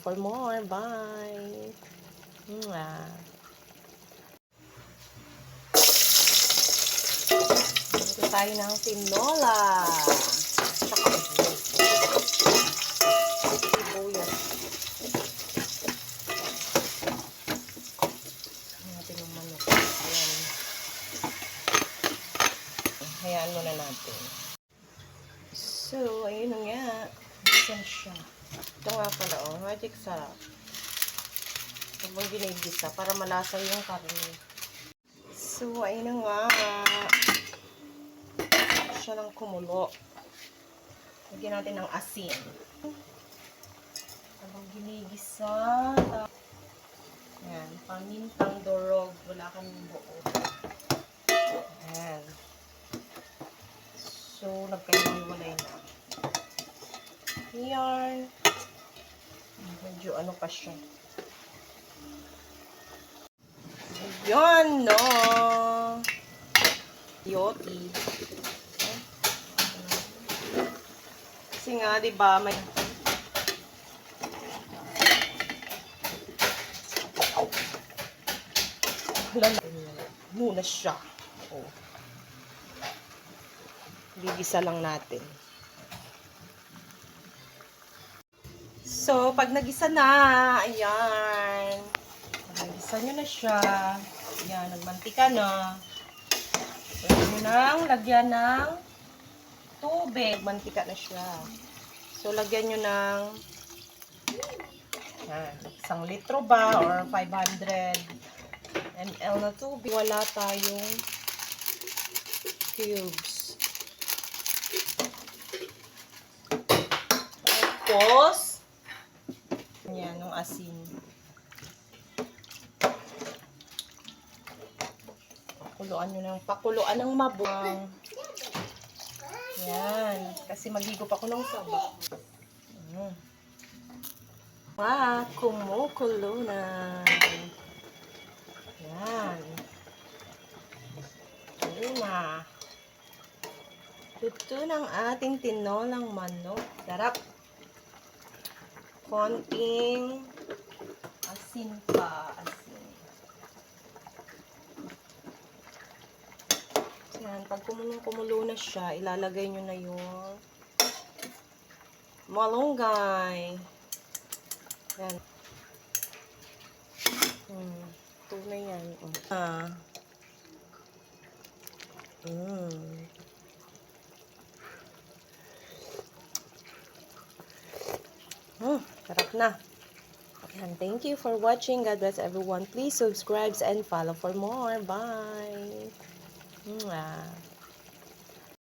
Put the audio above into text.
For more, bye! Mwah. Ito tayo ng tinola. Tsaka sibuyas. Natin yung manok. Ayan. Hayaan muna natin. So, ayun nga. Isa siya. Ito nga pala, oh. Magic sarap. Huwag mong ginigisa para malasa yung karne. So, ayun nga. Siya ng kumulo. Lagyan natin ng asin. Habang ginigisa. Ayan, pamintang dorog. Wala kang buo. Ayan. So, nagkahiwalay na. Yan. Medyo ano pa siya. Yan, no. Yoti. Kasi nga, di ba, may... Lala. Muna siya. Oh. Gigisa lang natin. So, pag nagisa na, ayan. Nagisa nyo na siya, ayan, nagmantika na. Pwede nyo nang lagyan ng tubig. Mantika na siya. So, lagyan nyo ng ayan, isang litro ba or 500 ml na tubig. Wala tayong cubes. Tapos, yan, yung asin. Pakuluan nyo ng pakuluan ng mabuang. Yan. Kasi maghigop ako ng saba. Mm. Wow, kumukulo na. Yan. Ayun na. Luto ng ating tinolang manok. Sarap. Konting asin pa. Asin. Yan. Pag kumulong-kumulo na siya, ilalagay nyo na yung malunggay. Yan. Hmm. Na yan. Oh. Ah. Mm. Hmm, Sarap na. And thank you for watching. God bless everyone. Please subscribe and follow for more. Bye. Mwah.